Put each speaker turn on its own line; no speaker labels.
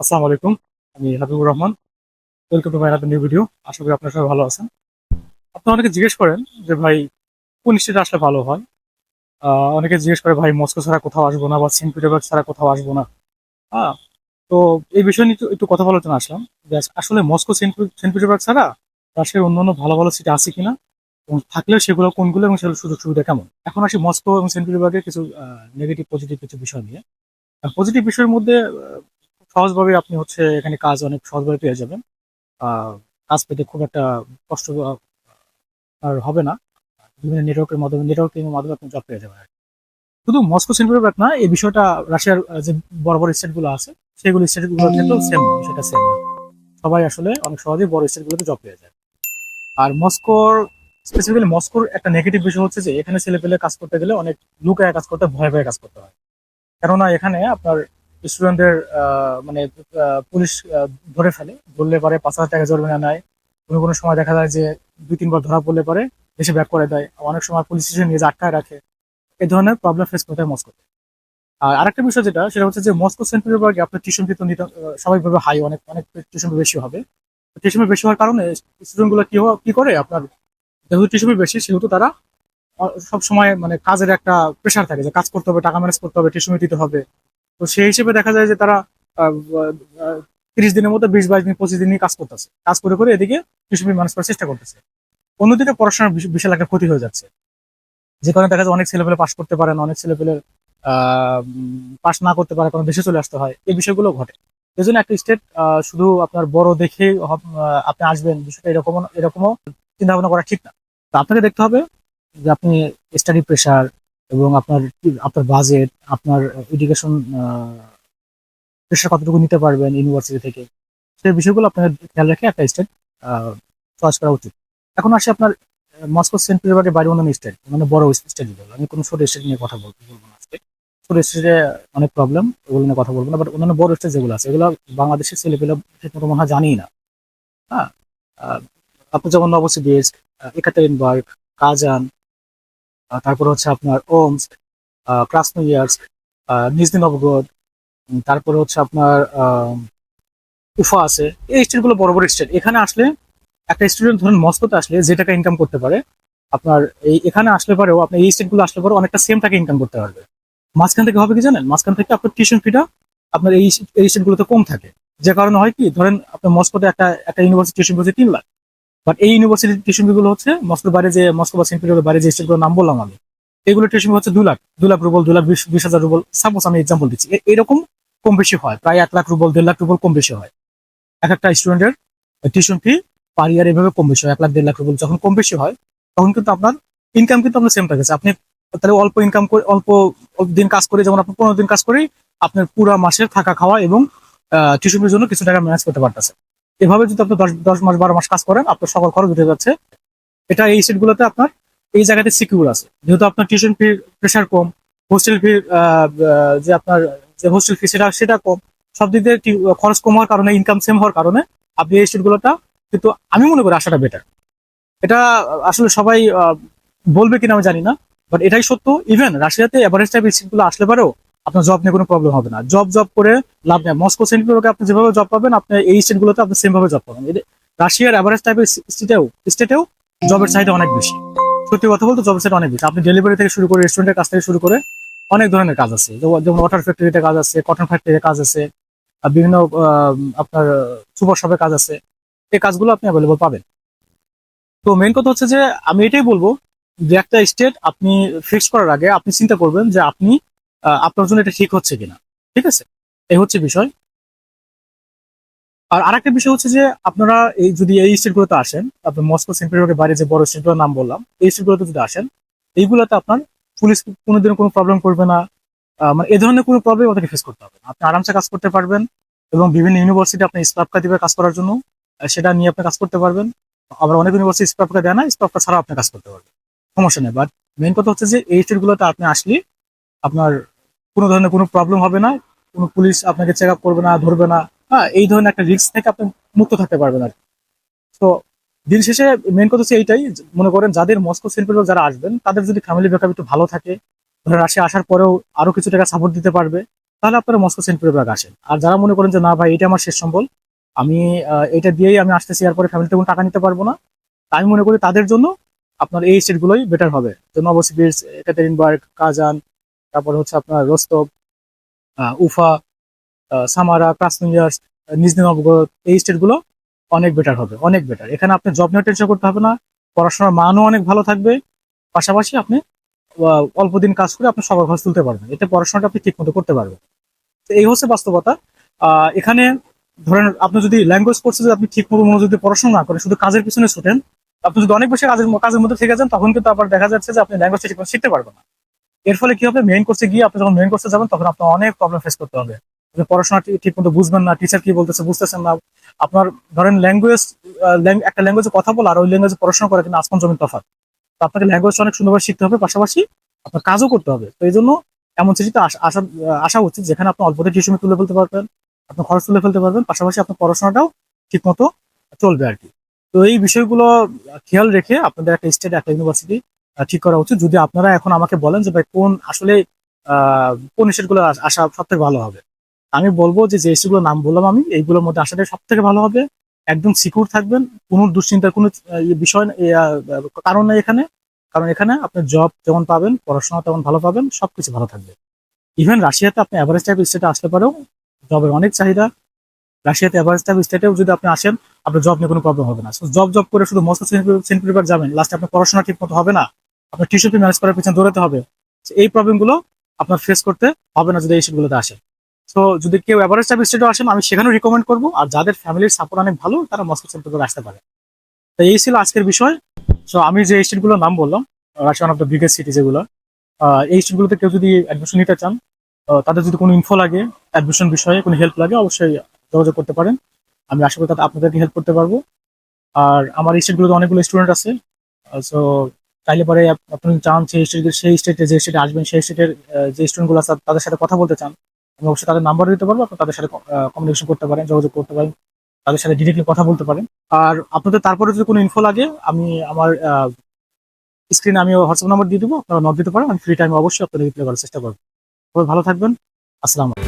আসসালামু আলাইকুম, আমি Habibur Rahman. Welcome to my new video আশা করি আপনারা সবাই ভালো আছেন। আপনি অনেকে জিজ্ঞেস করেন যে, ভাই, কোন স্টেটে আসলে ভালো হয়? অনেকে জিজ্ঞেস করে, ভাই, মস্কো ছাড়া কোথাও আসব না বা সেন্ট পিটারবার্গ ছাড়া কোথাও আসব না? হ্যাঁ তো এই বিষয় নিয়ে একটু- কথা বলার জন্য আসলাম যে, আসলে মস্কো সেন্ট সেন্ট পিটারবার্গ ছাড়া রাশিয়ার অন্যান্য ভালো ভালো সিটি আছে কিনা? এবং থাকলে সেগুলো কোনগুলো এবং সেগুলোর সুযোগ সুবিধা কেমন? এখন আসি মস্কো এবং সেন্ট পিটারবার্গের কিছু নেগেটিভ পজিটিভ কিছু বিষয় নিয়ে। পজিটিভ বিষয়ের মধ্যে সহজভাবে আপনি হচ্ছে এখানে কাজ অনেক সহজভাবে পেয়ে যাবেন। কাজ পেতে খুব একটা কষ্ট আর হবে না। বিভিন্ন নেটওয়ার্কের মাধ্যমে নেটওয়ার্কিং এর মাধ্যমে আপনি জব পেয়ে যাবেন শুধু মস্কো সেন্টার না, এই বিষয়টা রাশিয়ার যে বড় বড় স্টেটগুলো আছে, সেগুলো স্টেটগুলোর ক্ষেত্রেও সেম সেটা সেম সবাই আসলে অনেক সহজেই বড় স্টেট গুলোতে জব পেয়ে যায়। আর মস্কোর স্পেসিফিক্যালি মস্কোর একটা নেগেটিভ বিষয় হচ্ছে যে, এখানে ছেলে পেলে কাজ করতে গেলে অনেক লুকায় কাজ করতে ভয়ে ভয়ে কাজ করতে হয়। কেননা এখানে আপনার স্টুডেন্টদের মানে পুলিশ ধরে ফেলে। ধরলে পারে পাঁচ হাজার টাকা জরিমানা নেয়। কোনো কোনো সময় দেখা যায় যে দুই, তিনবার ধরা পড়লে পরে দেশে ব্যাক করে দেয়। অনেক সময় পুলিশ স্টেশন নিয়ে আটকায় রাখে। এই ধরনের প্রবলেম ফেস করতে হয় মস্কোতে। আর আরেকটা বিষয় যেটা, সেটা হচ্ছে যে মস্কো সেন্ট পিটারবার্গে আপনার টিউশন ফি তো স্বাভাবিকভাবে হাই অনেক অনেক টিউশন বেশি হবে। টিউশন বেশি হওয়ার কারণে স্টুডেন্টগুলো কি কি করে আপনার? যেহেতু টিউশন বেশি, সেহেতু তারা সব সময় মানে কাজের একটা প্রেশার থাকে যে কাজ করতে হবে, টাকা ম্যানেজ করতে হবে টিউশন দিতে হবে। তো সেই হিসেবে দেখা যায় যে তারা তিরিশ দিনের মধ্যে বিশ, বাইশ দিন, পঁচিশ দিনই কাজ করতেছে। কাজ করে করে এদিকে টিউশন ম্যানেজ করার চেষ্টা করতেছে। অন্যদিকে পড়াশোনার বিশ- বিশাল একটা ক্ষতি হয়ে যাচ্ছে। যে কারণে দেখা যায় অনেক ছেলেপেলে পাশ করতে পারে না, অনেক ছেলেপেলে পাশ না করতে পারে কারণ দেশে চলে আসতে হয়। এই বিষয়গুলো ঘটে। এই জন্য একটা স্টেট শুধু আপনার বড় দেখে আপনি আসবেন, বিষয়টা এরকম, এরকমও চিন্তা ভাবনা করা ঠিক না। তো আপনাকে দেখতে হবে যে আপনি স্টাডি প্রেশার এবং আপনার আপনার বাজেট আপনার এডুকেশন প্রেশার কতটুকু নিতে পারবেন ইউনিভার্সিটি থেকে? সেই বিষয়গুলো আপনাকে খেয়াল রেখে একটা স্টেট চয়েস করা উচিত। এখন আসে আপনার মস্কো সেন্ট পিটারবার্গের বাইরে অন্যান্য স্টেট মানে বড় স্টেট বলব আমি কোনো ছোট স্টেট নিয়ে কথা বলব বলব না ছোট স্টেটে অনেক প্রবলেম ওগুলো নিয়ে কথা বলব না বাট অন্যান্য বড় স্টেট যেগুলো আছে, এগুলো বাংলাদেশের ছেলেপেলে ঠিক মতো মনে হয় জানি না। হ্যাঁ আপনি যেমন নবসিবিস্ক একাতেরিনবার্গ, কাজান তারপর হচ্ছে আপনার ওমস ক্রাসনোয়ার্স্ক নবগড় উম, তারপরে হচ্ছে আপনার উফা আছে। এই স্টেটগুলো বড় বড় স্টেট এখানে আসলে একটা স্টুডেন্ট ধরুন মস্কোতে আসলে যে টাকা ইনকাম করতে পারে আপনার এই এখানে আসলে পরেও আপনি এই স্টেটগুলো আসলে পরে অনেকটা সেম টাকা ইনকাম করতে পারবে। মাঝখান থেকে হবে কি জানেন? মাঝখান থেকে আপনার টিউশন ফিটা আপনার এই এই স্টেটগুলোতে কম থাকে। যে কারণে হয় কি? ধরেন আপনার মস্কোতে একটা একটা ইউনিভার্সিটি টিউশন ফি তিন লাখ। বাট এই টিউশনগুলো হচ্ছে মস্কোর বাইরে যে মস্কো বা সেন্ট পিটারবার্গের বাইরে যে স্টেটগুলোর নাম বললাম আমি, এগুলো টিউশন হচ্ছে দু লাখ। দু লাখ রুবল, দু লাখ বিশ বিশ হাজার রুবল। সাপোজ আমি এক্সাম্পল দিচ্ছি এরকম কম বেশি হয়। প্রায় এক লাখ রুবল, দেড় লাখ রুবল কম বেশি হয়। এক একটা স্টুডেন্টের টিউশন ফি পার ইয়ার এভাবে কম বেশি হয়। এক লাখ, দেড় লাখ রুবল যখন কম বেশি হয়, তখন কিন্তু আপনার ইনকাম কিন্তু আপনার সেম থাকছে আপনি তাহলে অল্প ইনকাম করে অল্প দিন কাজ করে, যেমন আপনি পনেরো দিন কাজ করেই আপনার পুরো মাসের থাকা খাওয়া এবং টিউশনের জন্য কিছু টাকা ম্যানেজ করতে পারতেছে এভাবে যদি আপনি দশ দশ মাস, বারো মাস কাজ করেন, আপনার সকল খরচ উঠে যাচ্ছে। এটা এই সেটগুলোতে আপনার এই জায়গাতে সিকিউর আছে। যেহেতু আপনার টিউশন ফি প্রেশার কম হোস্টেল ফি যে আপনার, যে হোস্টেল ফি সেটা সেটা কম। সব দিক দিয়ে খরচ কম হওয়ার কারণে ইনকাম সেম হওয়ার কারণে আপনি এই স্টেটগুলোটা কিন্তু আমি মনে করি আসাটা বেটার এটা আসলে সবাই বলবে কিনা আমি জানি না বাট এটাই সত্য। ইভেন রাশিয়াতে এভারেজ টাইপ স্টেটগুলো আসলে পারেও আপনার জব নিয়ে কোনো প্রবলেম হবে না। জব জব করে লাভ নেই। মস্কো সেন্ট্রিকে আপনি যেভাবে জব পাবেন, আপনি এই স্টেটগুলোতে আপনি সেমভাবে জব পাবেন। রাশিয়ার এভারেজ টাইপের স্টেটেও স্টেটেও জবের চাহিদা অনেক বেশি। সত্যি কথা বলতে জবের চাহিদা অনেক বেশি। আপনি ডেলিভারি থেকে শুরু করে রেস্টুরেন্টের কাছ থেকে শুরু করে অনেক ধরনের কাজ আছে। যেমন- ওয়াটার ফ্যাক্টরিতে কাজ আছে কটন ফ্যাক্টরিতে কাজ আছে বিভিন্ন আপনার সুপার শপে কাজ আছে। এই কাজগুলো আপনি অ্যাভেলেবল পাবেন। তো মেন কথা হচ্ছে যে, আমি এটাই বলব যে, একটা স্টেট আপনি ফিক্স করার আগে আপনি চিন্তা করবেন যে, আপনি আপনার জন্য এটা ঠিক হচ্ছে কিনা? ঠিক আছে? এই হচ্ছে বিষয়। আর আরেকটা বিষয় হচ্ছে যে আপনারা এই যদি এই স্টেটগুলোতে আসেন আপনার মস্কো সেন্ট বাইরে যে বড় স্টেটগুলোর নাম বললাম, এই স্টেটগুলোতে যদি আসেন, এইগুলোতে আপনার পুলিশ কোনোদিনও কোনো প্রবলেম করবে না। মানে এই ধরনের কোনো প্রবলেম ওদেরকে ফেস করতে হবে না। আপনি আরামসে কাজ করতে পারবেন এবং বিভিন্ন ইউনিভার্সিটি আপনি স্টাফকা দিবে কাজ করার জন্য সেটা নিয়ে আপনি কাজ করতে পারবেন। আবার অনেক ইউনিভার্সিটি স্টাফকা দেয় না স্টাফকা ছাড়াও আপনি কাজ করতে পারবেন। সমস্যা নেই। বাট মেন কথা হচ্ছে যে এই স্টেটগুলোতে আপনি আসলে আপনার কোনো ধরনের কোনো প্রবলেম হবে না, কোনো পুলিশ আপনাকে চেক আপ করবে না, ধরবে না হ্যাঁ এই ধরনের একটা রিস্ক থেকে আপনি মুক্ত থাকতে পারবেন আর তো দিন শেষে মেন কথা হচ্ছে এইটাই মনে করেন যাদের মস্কো সেন্ট পিটারবার্গ যারা আসবেন, তাদের যদি ফ্যামিলি ব্যাকআপ একটু ভালো থাকে, ধরেন রাশিয়া আসার পরেও আরও কিছু টাকা সাপোর্ট দিতে পারবে, তাহলে আপনারা মস্কো সেন্ট পিটারবার্গ আসেন। আর যারা মনে করেন যে না ভাই, এটা আমার শেষ সম্বল, আমি এটা দিয়েই আমি আসতেছি, এরপরে ফ্যামিলিতে কোনো টাকা নিতে পারব না আমি মনে করি তাদের জন্য আপনার এই স্টেটগুলোই বেটার হবে। তো নবসিবির একাতেরিনবার্গ কাজান তারপরে হচ্ছে আপনার রোস্তব উফা সামারা ক্রাসমিয়ার্স নিজনি নবগড় এই স্টেটগুলো অনেক বেটার হবে, অনেক বেটার এখানে আপনি জব নিয়ে টেনশন করতে হবে না, পড়াশোনার মানও অনেক ভালো থাকবে, পাশাপাশি আপনি অল্প দিন কাজ করে আপনি সবার ঘর তুলতে পারবেন, এতে পড়াশোনাটা আপনি ঠিক মতো করতে পারবেন। তো এই হচ্ছে বাস্তবতা। এখানে ধরেন আপনি যদি ল্যাঙ্গুয়েজ কোর্সে যদি আপনি ঠিক মতো মনোযোগ দিয়ে পড়াশোনা না করেন, শুধু কাজের পিছনে ছুটেন, আপনি যদি অনেক বেশি কাজের কাজের মধ্যে থেকে যান, তখন কিন্তু আবার দেখা যাচ্ছে যে আপনি ল্যাঙ্গুয়েজ ঠিক মতো শিখতে পারবেন না। এর ফলে কি হবে? মেইন কোর্সে গিয়ে আপনি যখন মেইন কোর্সে যাবেন, তখন আপনার অনেক প্রবলেম ফেস করতে হবে। পড়াশোনা ঠিক মতো বুঝবেন না টিচার কি বলতেছে বুঝতেছেন না। আপনার ধরেন ল্যাঙ্গুয়েজ একটা ল্যাঙ্গুয়েজে কথা বলা, আর ওই ল্যাঙ্গুয়েজে পড়াশোনা করা, কিন্তু আসমান জমিন তফাৎ। তো আপনাকে ল্যাঙ্গুয়েজ অনেক সুন্দরভাবে শিখতে হবে, পাশাপাশি আপনার কাজও করতে হবে। তো এই জন্য এমন চিঠিতে আসা আসা উচিত, যেখানে আপনি অল্পতে টিউশন তুলে ফেলতে পারবেন আপনি খরচ তুলে ফেলতে পারবেন, পাশাপাশি আপনার পড়াশোনাটাও ঠিক মতো চলবে আর কি। তো এই বিষয়গুলো খেয়াল রেখে আপনাদের একটা স্টেট একটা ইউনিভার্সিটি ঠিক করা উচিত। যদি আপনারা এখন আমাকে বলেন যে, ভাই, কোন আসলে কোন স্টেটগুলো আসা সব থেকে ভালো হবে? আমি বলব যে যে স্টেটগুলোর নাম বললাম আমি, এইগুলোর মধ্যে আসাটাই সব থেকে ভালো হবে। একদম সিকিউর থাকবেন, কোনো দুশ্চিন্তার কোনো বিষয় কারণ নেই এখানে। কারণ এখানে আপনি জব যেমন পাবেন, পড়াশোনা তেমন ভালো পাবেন, সবকিছু ভালো থাকবে। ইভেন রাশিয়াতে আপনি অ্যাভারেজ টাইপ স্টেটে আসতে পারেও জবের অনেক চাহিদা। রাশিয়াতে অ্যাভারেজ টাইপ স্টেটেও যদি আপনি আসেন, আপনার জব নিয়ে কোনো প্রবলেম হবে না। জব জব করে শুধু মস্ত সেন্ট পিটারবার্গ যাবেন লাস্টে আপনার পড়াশোনা ঠিক মতো হবে না। আপনার ফি ম্যানেজ করার পিছনে দৌড়াতে হবে এই প্রবলেমগুলো আপনার ফেস করতে হবে না যদি এই স্টেটগুলোতে আসে। সো যদি কেউ অ্যাভারেজ টাইপ স্টেটে আসেন আমি সেখানেও রিকমেন্ড করব, আর যাদের ফ্যামিলির সাপোর্ট অনেক ভালো, তারা মস্কো সেন্ট পিটারবার্গ আসতে পারে। তো এই ছিল আজকের বিষয়। সো আমি যে স্টেটগুলোর নাম বললাম Russian of the biggest city যেগুলো এই স্টেটগুলোতে কেউ যদি অ্যাডমিশন নিতে চান তাদের যদি কোনো ইনফো লাগে অ্যাডমিশন বিষয়ে কোনো হেল্প লাগে, অবশ্যই যোগাযোগ করতে পারেন। আমি আশা করি তাতে আপনাদেরকে হেল্প করতে পারব। আর আমার স্টেটগুলোতে অনেকগুলো স্টুডেন্ট আছে। সো চাইলে পরে আপনি চান সেই স্টেট সেই স্টেটে যে স্টেটে আসবেন, সেই স্টেটের যে স্টুডেন্টগুলো আছে তাদের সাথে কথা বলতে চান, আমি অবশ্যই তাদের নাম্বার দিতে পারব তাদের সাথে কমিউনিকেশন করতে পারেন, যোগাযোগ করতে পারেন, তাদের সাথে ডিরেক্টলি কথা বলতে পারেন। আর আপনাদের তারপরে যদি কোনো ইনফো লাগে, আমি আমার স্ক্রিনে আমি হোয়াটসঅ্যাপ নাম্বার দিয়ে দেবো, আপনারা নক দিতে পারেন, আমি ফ্রি টাইমে অবশ্যই আপনাদের রিপ্লাই করার চেষ্টা করব। ভালো থাকবেন, আসসালাম